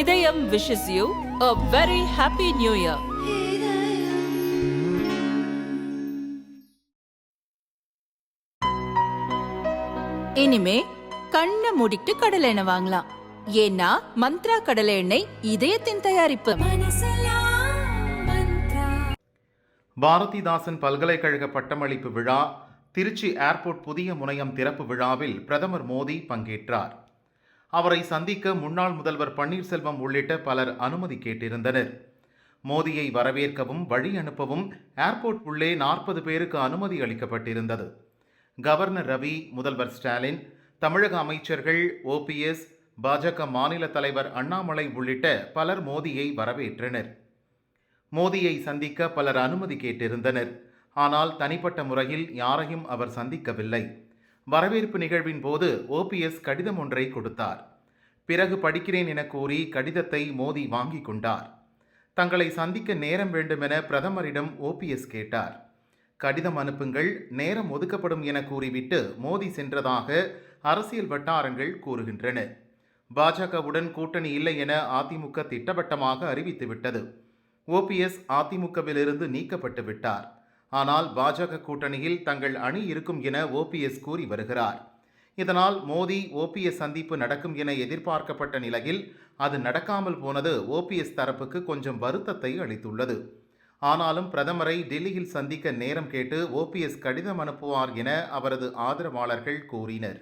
இதயம் wishes you a very happy new year. இனிமே கண்ணை மூடிட்டு கடலை எண்ணெய் வாங்கலாம். ஏன்னா மந்த்ரா கடலை எண்ணெய் இதயத்தின் தயாரிப்பு. பாரதிதாசன் பல்கலைக்கழக பட்டமளிப்பு விழா திருச்சி ஏர்போர்ட் புதிய முனையம் திறப்பு விழாவில் பிரதமர் மோடி பங்கேற்றார். அவரை சந்திக்க முன்னாள் முதல்வர் பன்னீர்செல்வம் உள்ளிட்ட பலர் அனுமதி கேட்டிருந்தனர். மோடியை வரவேற்கவும் வழி அனுப்பவும் ஏர்போர்ட் உள்ளே நாற்பது பேருக்கு அனுமதி அளிக்கப்பட்டிருந்தது. கவர்னர் ரவி முதல்வர் ஸ்டாலின் தமிழக அமைச்சர்கள் ஓபிஎஸ் பாஜக மாநில தலைவர் அண்ணாமலை உள்ளிட்ட பலர் மோடியை வரவேற்றனர். மோடியை சந்திக்க பலர் அனுமதி கேட்டிருந்தனர். ஆனால் தனிப்பட்ட முறையில் யாரையும் அவர் சந்திக்கவில்லை. வரவேற்பு நிகழ்வின் போது ஓபிஎஸ் கடிதம் ஒன்றை கொடுத்தார். பிறகு படிக்கிறேன் என கூறி கடிதத்தை மோடி வாங்கி கொண்டார். தங்களை சந்திக்க நேரம் வேண்டுமென பிரதமரிடம் ஓபிஎஸ் கேட்டார். கடிதம் அனுப்புங்கள் நேரம் ஒதுக்கப்படும் என கூறிவிட்டு மோடி சென்றதாக அரசியல் வட்டாரங்கள் கூறுகின்றன. பாஜகவுடன் கூட்டணி இல்லை என அதிமுக திட்டவட்டமாக அறிவித்துவிட்டது. ஓபிஎஸ் அதிமுகவிலிருந்து நீக்கப்பட்டு விட்டார். ஆனால் பாஜக கூட்டணியில் தங்கள் அணி இருக்கும் என ஓபிஎஸ் கூறி வருகிறார். இதனால் மோடி ஓபிஎஸ் சந்திப்பு நடக்கும் என எதிர்பார்க்கப்பட்ட நிலையில் அது நடக்காமல் போனது ஓபிஎஸ் தரப்புக்கு கொஞ்சம் வருத்தத்தை அளித்துள்ளது. ஆனாலும் பிரதமரை டெல்லியில் சந்திக்க நேரம் கேட்டு ஓபிஎஸ் கடிதம் அனுப்புவார் என அவரது ஆதரவாளர்கள் கூறினர்.